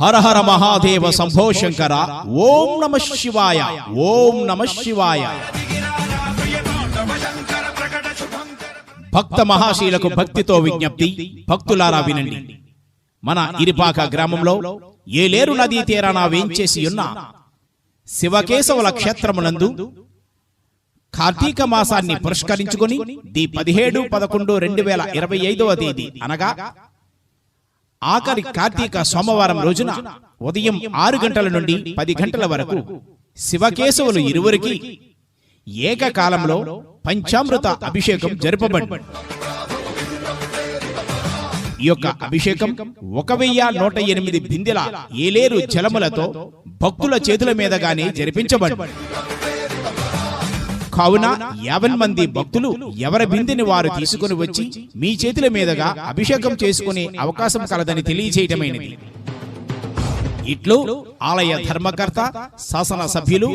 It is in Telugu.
హర హర మహాదేవ శంభో శంకర ఓం నమ శివాయ ఓం నమ శివాయ భక్త మహాశీలకు భక్తితో విజ్ఞప్తి భక్తులారా వినండి. మన ఇరిపాక గ్రామంలో ఏలేరు నదీ తీరాన వేంచేసి ఉన్న శివకేశవుల క్షేత్రమునందు కార్తీక మాసాన్ని పురస్కరించుకొని ది పదిహేడు పదకొండు రెండు వేల ఇరవై ఐదవ తేదీ అనగా ఆఖరి కార్తీక సోమవారం రోజున ఉదయం ఆరు గంటల నుండి పది గంటల వరకు శివకేశవులు ఇరువురికి ఏకకాలంలో పంచామృత అభిషేకం జరపబడి ఈ యొక్క అభిషేకం ఒక వెయ్యి నూట ఎనిమిది బిందెల ఏలేరు జలములతో భక్తుల చేతుల మీదగానే జరిపించబడి కావున యాభై మంది భక్తులు ఎవరి బిందెని వారు తీసుకుని వచ్చి మీ చేతుల మీదుగా అభిషేకం చేసుకునే అవకాశం కలదని తెలియజేయటమైనది. ఇట్లు ఆలయ ధర్మకర్త శాసన సభ్యులు